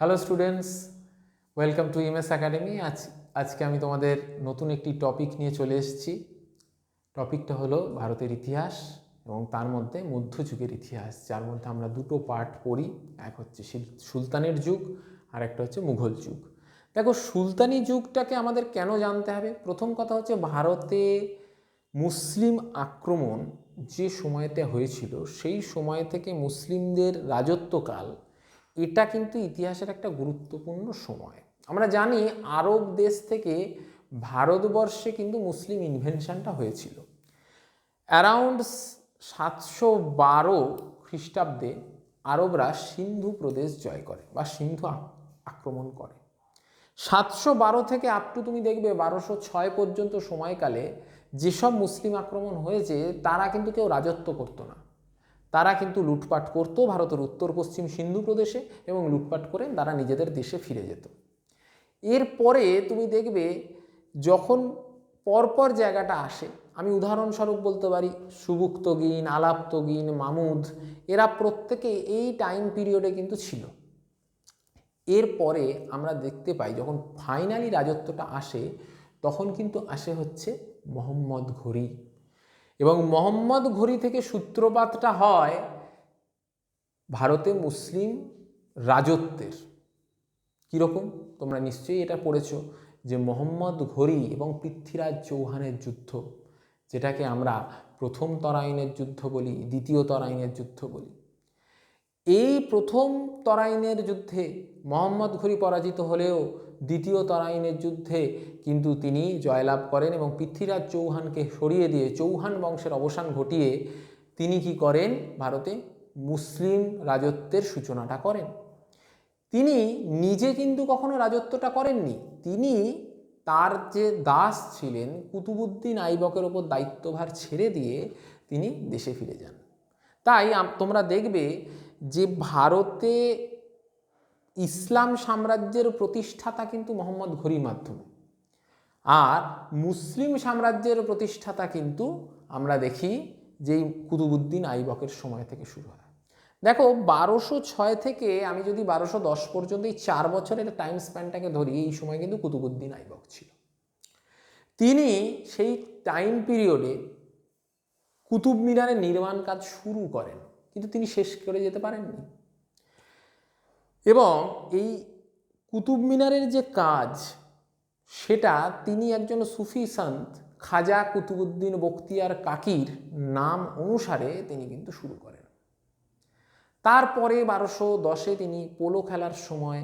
Hello students welcome to MS academy আজ, আজকে আমি তোমাদের নতুন একটি টপিক নিয়ে চলে এসেছি। টপিকটা হলো ভারতের ইতিহাস এবং তার মধ্যে মধ্যযুগের ইতিহাস, যার মধ্যে আমরা দুটো পার্ট পড়ি। এক হচ্ছে সুলতানের যুগ আর একটা হচ্ছে মুঘল যুগ। দেখো, সুলতানি যুগটাকে আমাদের কেন জানতে হবে? প্রথম কথা হচ্ছে ভারতে মুসলিম আক্রমণ যে সময়তে হয়েছিল, সেই সময় থেকে মুসলিমদের রাজত্বকাল এটা কিন্তু ইতিহাসের একটা গুরুত্বপূর্ণ সময়। আমরা জানি আরব দেশ থেকে ভারতবর্ষে কিন্তু মুসলিম ইনভেনশনটা হয়েছিল। অ্যারাউন্ড সাতশো বারো খ্রিস্টাব্দে আরবরা সিন্ধু প্রদেশ জয় করে বা সিন্ধু আক্রমণ করে। সাতশো বারো থেকে আপ টু তুমি দেখবে বারোশো ছয় পর্যন্ত সময়কালে যেসব মুসলিম আক্রমণ হয়েছে, তারা কিন্তু কেউ রাজত্ব করতো না। তারা কিন্তু লুটপাট করতো ভারতের উত্তর, পশ্চিম সিন্ধু প্রদেশে এবং লুটপাট করে তারা নিজেদের দেশে ফিরে যেত। এরপরে তুমি দেখবে যখন পরপর জায়গাটা আসে, আমি উদাহরণস্বরূপ বলতে পারি সুবুক্তগিন আলাপ্তগিন, মামুদ, এরা প্রত্যেকে এই টাইম পিরিয়ডে কিন্তু ছিল। এরপরে আমরা দেখতে পাই যখন ফাইনালি রাজত্বটা আসে, তখন কিন্তু আসে হচ্ছে মোহাম্মদ ঘড়ি। এবং মোহাম্মদ ঘড়ি থেকে সূত্রপাতটা হয় ভারতে মুসলিম রাজত্বের। কীরকম? তোমরা নিশ্চয়ই এটা পড়েছ যে মোহাম্মদ ঘড়ি এবং পৃথ্বীরাজ চৌহানের যুদ্ধ, যেটাকে আমরা প্রথম তরাইনের যুদ্ধ বলি, দ্বিতীয় তরাইনের যুদ্ধ বলি। এই প্রথম তরাইনের যুদ্ধে মোহাম্মদ ঘড়ি পরাজিত হলেও দ্বিতীয় তরাইনের যুদ্ধে কিন্তু তিনি জয়লাভ করেন এবং পৃথ্বীরাজ চৌহানকে সরিয়ে দিয়ে চৌহান বংশের অবসান ঘটিয়ে তিনি কি করেন? ভারতে মুসলিম রাজত্বের সূচনাটা করেন। তিনি নিজে কিন্তু কখনো রাজত্বটা করেননি। তিনি তার যে দাস ছিলেন, কুতুবুদ্দিন আইবকের ওপর দায়িত্বভার ছেড়ে দিয়ে তিনি দেশে ফিরে যান। তাই তোমরা দেখবে যে ভারতে ইসলাম সাম্রাজ্যের প্রতিষ্ঠাতা কিন্তু মোহাম্মদ ঘড়ির মাধ্যমে। আর মুসলিম সাম্রাজ্যের প্রতিষ্ঠাতা কিন্তু আমরা দেখি যে কুতুবুদ্দিন আইবকের সময় থেকে শুরু হয়। দেখো, বারোশো ছয় থেকে আমি যদি বারোশো দশ পর্যন্ত এই চার বছরের টাইম স্প্যানটাকে ধরি, এই সময় কিন্তু কুতুবুদ্দিন আইবক ছিল। তিনি সেই টাইম পিরিয়ডে কুতুব মিনারের নির্মাণ কাজ শুরু করেন, কিন্তু তিনি শেষ করে যেতে পারেননি। এবং এই কুতুব মিনারের যে কাজ, সেটা তিনি একজন সুফি সন্ত খাজা কুতুবুদ্দিন বখতিয়ার কাকির নাম অনুসারে তিনি কিন্তু শুরু করেন। তারপরে বারোশো দশে তিনি পোলো খেলার সময়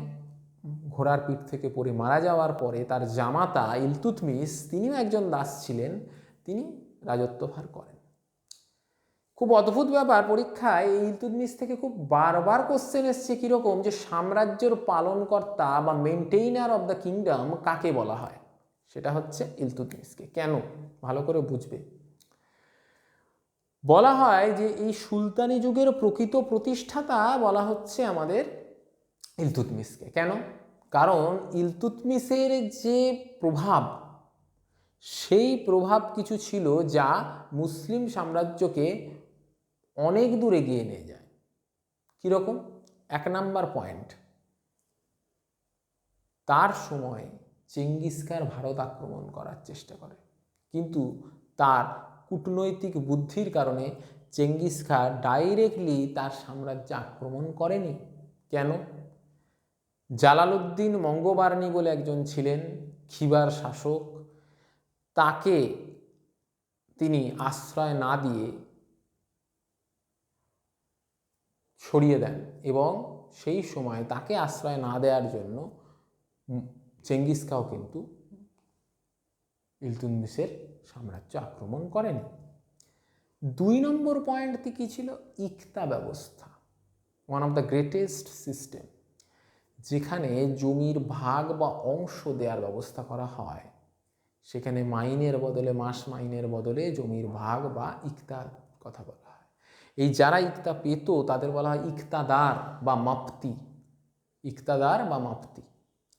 ঘোড়ার পিঠ থেকে পড়ে মারা যাওয়ার পরে তার জামাতা ইলতুতমিস তিনিও একজন দাস ছিলেন, তিনি রাজত্বভার করেন। খুব অদ্ভুত ব্যাপার, পরীক্ষায় এই ইলতুতমিস থেকে খুব বারবার কোশ্চেন এসছে কীরকম যে সাম্রাজ্যের পালনকর্তা বা মেনটেইনার অব দ্য কিংডম কাকে বলা হয়? সেটা হচ্ছে ইলতুতমিসকে কেন? ভালো করে বুঝবে। বলা হয় যে এই সুলতানি যুগের প্রকৃত প্রতিষ্ঠাতা বলা হচ্ছে আমাদের ইলতুতমিসকে কেন? কারণ ইলতুতমিসের যে প্রভাব, সেই প্রভাব কিছু ছিল যা মুসলিম সাম্রাজ্যকে অনেক দূর এগিয়ে নিয়ে যায়। কীরকম এক নাম্বার পয়েন্ট। তার সময় চেঙ্গিসকার ভারত আক্রমণ করার চেষ্টা করে। কিন্তু তার কূটনৈতিক বুদ্ধির কারণে চেঙ্গিস খা ডাইরেক্টলি তার সাম্রাজ্য আক্রমণ করেনি। কেন? জালালউদ্দিন মঙ্গবার্ণী বলে একজন ছিলেন খিবার শাসক। তাকে তিনি আশ্রয় না দিয়ে সরিয়ে দেন এবং সেই সময় তাকে আশ্রয় না দেওয়ার জন্য চেঙ্গিস খাও কিন্তু ইলতুতমিশের সাম্রাজ্য আক্রমণ করেন। দুই নম্বর পয়েন্টটি কী ছিল? ইকতা ব্যবস্থা one of the greatest system যেখানে জমির ভাগ বা অংশ দেওয়ার ব্যবস্থা করা হয়। সেখানে মাইনের বদলে, মাস মাইনের বদলে জমির ভাগ বা ইকতার কথা বলা এই যারা ইকতা পেত, তাদের বলা হয় ইকতাদার বা মাপ্তি। ইকতাদার বা মাপ্তি।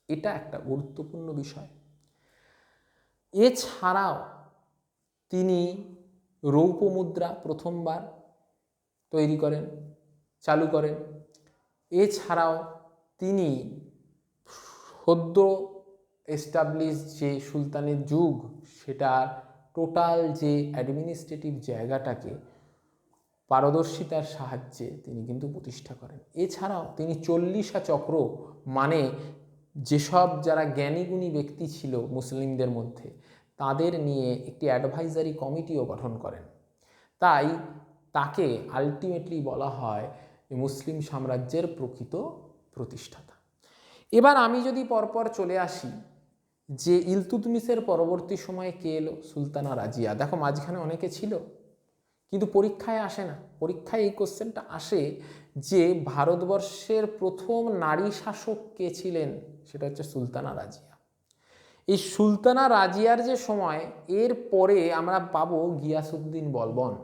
এটা একটা গুরুত্বপূর্ণ বিষয়। এছাড়াও তিনি রৌপ্য মুদ্রা প্রথমবার তৈরি করেন, চালু করেন। এছাড়াও তিনি সদ্য এস্টাবলিশ যে সুলতানের যুগ, সেটার টোটাল যে অ্যাডমিনিস্ট্রেটিভ জায়গাটাকে পারদর্শিতার সাহায্যে তিনি কিন্তু প্রতিষ্ঠা করেন। এছাড়াও তিনি চল্লিশা চক্র মানে যেসব যারা জ্ঞানীগুণী ব্যক্তি ছিল মুসলিমদের মধ্যে, তাদের নিয়ে একটি অ্যাডভাইজারি কমিটিও গঠন করেন। তাই তাকে আলটিমেটলি বলা হয় মুসলিম সাম্রাজ্যের প্রকৃত প্রতিষ্ঠাতা। এবার আমি যদি পরপর চলে আসি, যে ইলতুতমিসের পরবর্তী সময়ে কে এলো? সুলতানা রাজিয়া। দেখো, মাঝখানে অনেকে ছিল কিন্তু পরীক্ষায় আসে না। পরীক্ষায় এই কোশ্চেনটা আসে যে ভারতবর্ষের প্রথম নারী শাসক কে ছিলেন? সেটা হচ্ছে সুলতানা রাজিয়া। এই সুলতানা রাজিয়ার যে সময়, এর পরে আমরা পাবো গিয়াসুদ্দিন বলবন।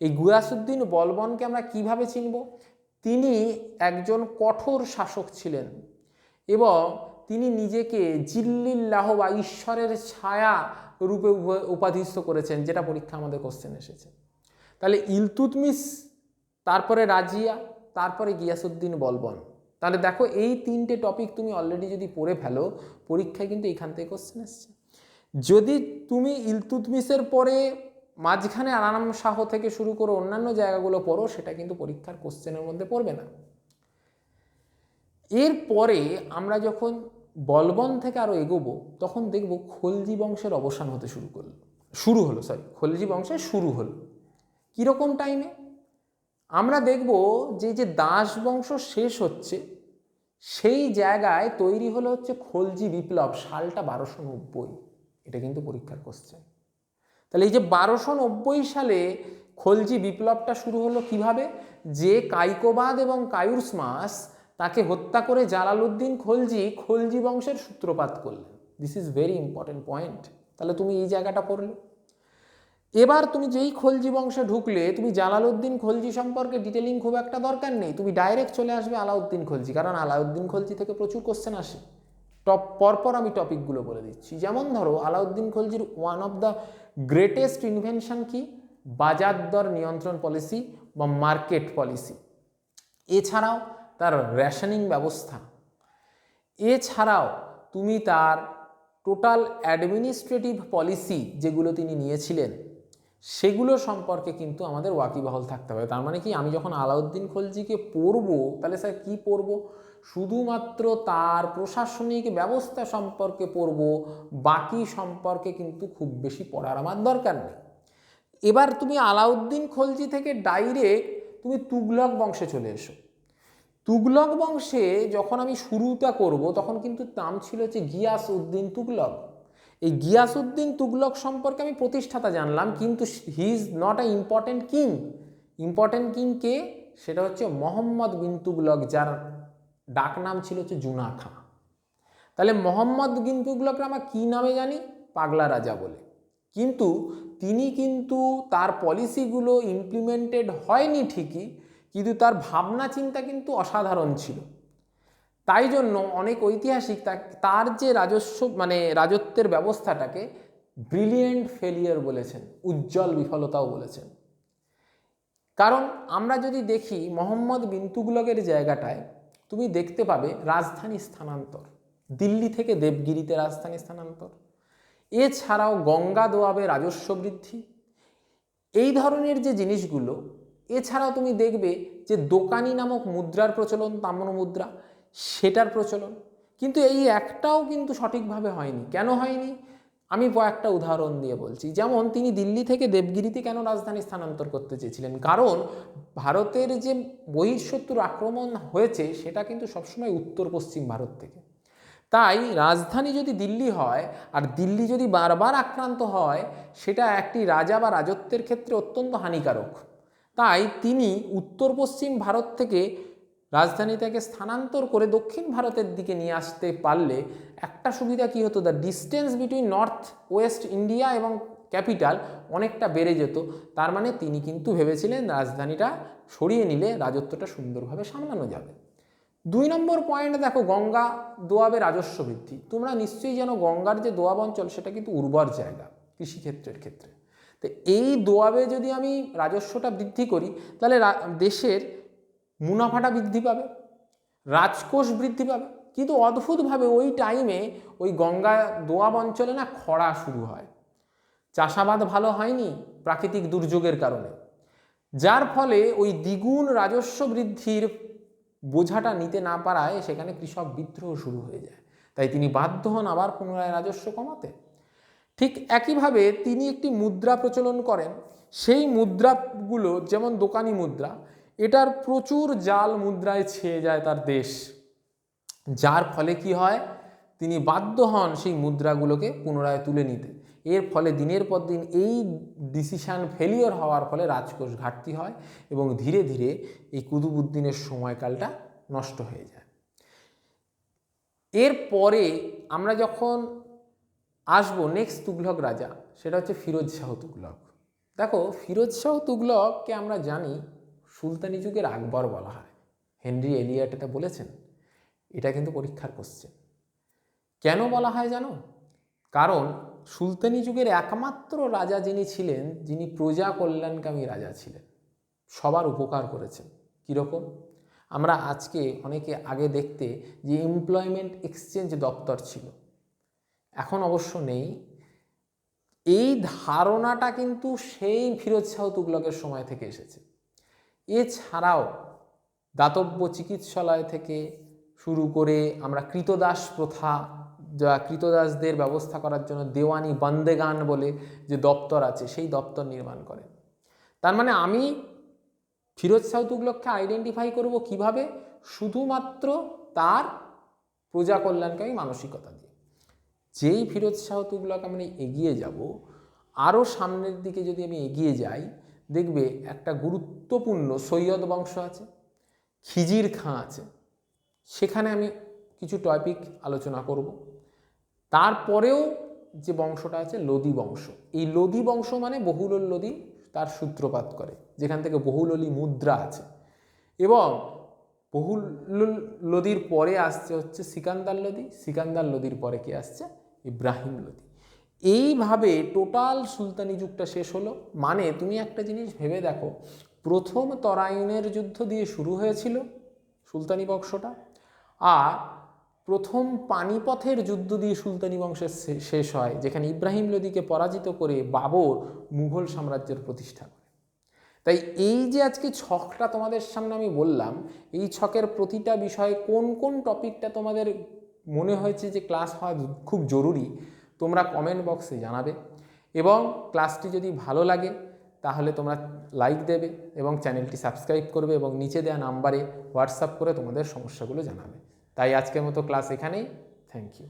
এই গিয়াসুদ্দিন বলবনকে আমরা কীভাবে চিনব? তিনি একজন কঠোর শাসক ছিলেন এবং তিনি নিজেকে জিল্লিল্লাহ বা ঈশ্বরের ছায়া রূপে উপ- উপাধিস্থ করেছেন, যেটা পরীক্ষা আমাদের কোশ্চেন এসেছে। তাহলে ইলতুতমিস তারপরে রাজিয়া, তারপরে গিয়াসুদ্দিন বলবন। তাহলে দেখো এই তিনটে টপিক তুমি অলরেডি যদি পড়ে ফেলো, পরীক্ষায় কিন্তু এখান থেকে কোশ্চেন এসছে যদি তুমি ইলতুতমিসের পরে মাঝখানে আরাম শাহ থেকে শুরু করে অন্যান্য জায়গাগুলো পড়ো, সেটা কিন্তু পরীক্ষার কোশ্চেনের মধ্যে পড়বে না। এরপরে আমরা যখন বলবন থেকে আরও এগোবো, তখন দেখব খলজি বংশের অবসান হতে শুরু করল, শুরু হলো সরি খলজি বংশের শুরু হলো। কীরকম টাইমে আমরা দেখব যে যে দাস বংশ শেষ হচ্ছে, সেই জায়গায় তৈরি হলো হচ্ছে খলজি বিপ্লব, সালটা বারোশো নব্বই। এটা কিন্তু পরীক্ষার কোশ্চেন তাহলে এই যে বারোশো নব্বই সালে খলজি বিপ্লবটা শুরু হলো কীভাবে? যে কাইকোবাদ এবং কায়ুরসমাস তাকে হত্যা করে জালালউদ্দিন খলজি খলজি বংশের সূত্রপাত করলেন। This is very important point তাহলে তুমি এই জায়গাটা পড়লে। এবার তুমি যেই খলজি বংশে ঢুকলে, তুমি জালালউদ্দিন খলজি সম্পর্কে ডিটেলিং খুব একটা দরকার নেই। তুমি ডাইরেক্ট চলে আসবে আলাউদ্দিন খলজি, কারণ আলাউদ্দিন খলজি থেকে প্রচুর কোশ্চেন আসে। টপ পরপর আমি টপিকগুলো বলে দিচ্ছি। যেমন ধরো, Alauddin খলজির one of the greatest invention কি? বাজার দর নিয়ন্ত্রণ পলিসি বা মার্কেট পলিসি এছাড়াও তার রেশনিং ব্যবস্থা। এছাড়াও তুমি তার টোটাল অ্যাডমিনিস্ট্রেটিভ পলিসি যেগুলো তিনি নিয়েছিলেন সেগুলো সম্পর্কে কিন্তু আমাদের ওয়াকিবহল থাকতে হবে। তার মানে কি? আমি যখন আলাউদ্দিন খলজিকে পড়ব, তাহলে স্যার কি পড়ব? শুধুমাত্র তার প্রশাসনিক ব্যবস্থা সম্পর্কে পড়ব, বাকি সম্পর্কে কিন্তু খুব বেশি পড়ার আমার দরকার নেই। এবার তুমি আলাউদ্দিন খলজি থেকে ডাইরেক্ট তুমি তুগলক বংশে চলে এসো। তুগলক বংশে যখন আমি শুরুটা করব, তখন কিন্তু নাম ছিল হচ্ছে গিয়াস উদ্দিন তুগলক। এই গিয়াস উদ্দিন তুগলক সম্পর্কে আমি প্রতিষ্ঠাতা জানলাম, কিন্তু he is not a important king. Important king কে? সেটা হচ্ছে মোহাম্মদ বিন তুগলক, যার ডাক নাম ছিল হচ্ছে জুনা খাঁ তাহলে মোহাম্মদ বিন তুগলককে আমরা কী নামে জানি? পাগলা রাজা বলে। কিন্তু তিনি কিন্তু তার পলিসিগুলো ইমপ্লিমেন্টেড হয়নি ঠিকই, কিন্তু তার ভাবনা চিন্তা কিন্তু অসাধারণ ছিল। তাই জন্য অনেক ঐতিহাসিক তার যে রাজস্ব মানে রাজত্বের ব্যবস্থাটাকে ব্রিলিয়েন্ট ফেলিয়ার বলেছেন, উজ্জ্বল বিফলতাও বলেছেন। কারণ আমরা যদি দেখি মোহাম্মদ বিন তুগলকের জায়গাটায়, তুমি দেখতে পাবে রাজধানী স্থানান্তর, দিল্লি থেকে দেবগিরিতে রাজধানী স্থানান্তর। এছাড়াও গঙ্গা দোয়াবে রাজস্ব বৃদ্ধি। এই ধরনের যে জিনিসগুলো, এছাড়াও তুমি দেখবে যে দোকানি নামক মুদ্রার প্রচলন তাম্র মুদ্রা সেটার প্রচলন। কিন্তু এই একটাও কিন্তু সঠিকভাবে হয়নি। কেন হয়নি? আমি কয়েকটা উদাহরণ দিয়ে বলছি। যেমন তিনি দিল্লি থেকে দেবগিরিতে কেন রাজধানী স্থানান্তর করতে চেয়েছিলেন? কারণ ভারতের যে বহিঃশত্রুর আক্রমণ হয়েছে, সেটা কিন্তু সবসময় উত্তর পশ্চিম ভারত থেকে। তাই রাজধানী যদি দিল্লি হয়, আর দিল্লি যদি বারবার আক্রান্ত হয়, সেটা একটি রাজা বা রাজত্বের ক্ষেত্রে অত্যন্ত হানিকারক। তাই তিনি উত্তর পশ্চিম ভারত থেকে রাজধানীটাকে স্থানান্তর করে দক্ষিণ ভারতের দিকে নিয়ে আসতে পারলে একটা সুবিধা কি হতো? The distance between north west India এবং ক্যাপিটাল অনেকটা বেড়ে যেত। তার মানে তিনি কিন্তু ভেবেছিলেন রাজধানীটা সরিয়ে নিলে রাজত্বটা সুন্দরভাবে সামলানো যাবে। দুই নম্বর পয়েন্ট দেখো, গঙ্গা দোয়াবে রাজস্ব বৃদ্ধি। তোমরা নিশ্চয়ই যেন গঙ্গার যে দোয়াব অঞ্চল, সেটা কিন্তু উর্বর জায়গা কৃষিক্ষেত্রের ক্ষেত্রে। তো এই দোয়াবে যদি আমি রাজস্বটা বৃদ্ধি করি, তাহলে দেশের মুনাফাটা বৃদ্ধি পাবে, রাজকোষ বৃদ্ধি পাবে। কিন্তু অদ্ভুতভাবে ওই টাইমে ওই গঙ্গা দোয়াব অঞ্চলে না খরা শুরু হয়। চাষাবাদ ভালো হয়নি প্রাকৃতিক দুর্যোগের কারণে। যার ফলে ওই দ্বিগুণ রাজস্ব বৃদ্ধির বোঝাটা নিতে না পারায় সেখানে কৃষক বিদ্রোহ শুরু হয়ে যায়। তাই তিনি বাধ্য হন আবার পুনরায় রাজস্ব কমাতে। ঠিক একইভাবে তিনি একটি মুদ্রা প্রচলন করেন। সেই মুদ্রাগুলো, যেমন দোকানি মুদ্রা এটার প্রচুর জাল মুদ্রায় ছেয়ে যায় তার দেশ। যার ফলে কি হয়? তিনি বাধ্য হন সেই মুদ্রাগুলোকে পুনরায় তুলে নিতে। এর ফলে দিনের পর দিন এই ডিসিশান ফেলিওর হওয়ার ফলে রাজকোষ ঘাটতি হয় এবং ধীরে ধীরে এই কুতুবুদ্দিনের সময়কালটা নষ্ট হয়ে যায়। এর পরে আমরা যখন আসব নেক্সট তুগলক রাজা, সেটা হচ্ছে ফিরোজ শাহ তুগলক। দেখো, ফিরোজ শাহ তুগলককে আমরা জানি সুলতানি যুগের আকবর বলা হয়। হেনরি এলিয়াট এটা বলেছেন। এটা কিন্তু পরীক্ষার কোশ্চেন কেন বলা হয় জানো? কারণ সুলতানি যুগের একমাত্র রাজা যিনি ছিলেন, যিনি প্রজা কল্যাণকামী রাজা ছিলেন, সবার উপকার করেছেন। কীরকম? আমরা আজকে অনেকে আগে দেখতে যে এমপ্লয়মেন্ট এক্সচেঞ্জ দপ্তর ছিল। এখন অবশ্য নেই। এই ধারণাটা কিন্তু সেই ফিরোজ শাহ তুগলকের সময় থেকে এসেছে। এছাড়াও দাতব্য চিকিৎসালয় থেকে শুরু করে আমরা কৃতদাস প্রথা, যা কৃতদাসদের ব্যবস্থা করার জন্য দেওয়ানি বন্দেগান বলে যে দপ্তর আছে, সেই দপ্তর নির্মাণ করেন তার মানে আমি ফিরোজ শাহ তুগলককে আইডেন্টিফাই করব কীভাবে? শুধুমাত্র তার প্রজা কল্যাণকামী মানসিকতা দিয়ে। যেই ফিরোজ শাহ তুগলক আমি এগিয়ে যাব আরও সামনের দিকে যদি আমি এগিয়ে যাই দেখবে একটা গুরুত্বপূর্ণ সৈয়দ বংশ আছে, খিজির খাঁ আছে। সেখানে আমি কিছু টপিক আলোচনা করব। তারপরেও যে বংশটা আছে, লোদি বংশ। এই লোদি বংশ মানে বহুলল লোদি তার সূত্রপাত করে, যেখান থেকে বহুললি মুদ্রা আছে। এবং বহুল লোদির পরে আসছে হচ্ছে সিকান্দার লোদি। সিকান্দার লোদির পরে কি আসছে? ইব্রাহিম লোদি। এইভাবে টোটাল সুলতানি যুগটা শেষ হলো। মানে তুমি একটা জিনিস ভেবে দেখো, প্রথম তরাইনের যুদ্ধ দিয়ে শুরু হয়েছিল সুলতানি বংশটা, আর প্রথম পানিপথের যুদ্ধ দিয়ে সুলতানি বংশের শেষ হয়, যেখানে ইব্রাহিম লোদিকে পরাজিত করে বাবর মুঘল সাম্রাজ্যের প্রতিষ্ঠা করে। তাই এই যে আজকে ছকটা তোমাদের সামনে আমি বললাম, এই ছকের প্রতিটা বিষয়ে কোন কোন টপিকটা তোমাদের মনে হয়েছে যে ক্লাস হওয়া খুব জরুরি তোমরা কমেন্ট বক্সে জানাবে এবং ক্লাসটি যদি ভালো লাগে, তাহলে তোমরা লাইক দেবে এবং চ্যানেলটি সাবস্ক্রাইব করবে এবং নিচে দেওয়া নাম্বারে হোয়াটসঅ্যাপ করে তোমাদের সমস্যাগুলো জানাবে। তাই আজকের মতো ক্লাস এখানেই। Thank you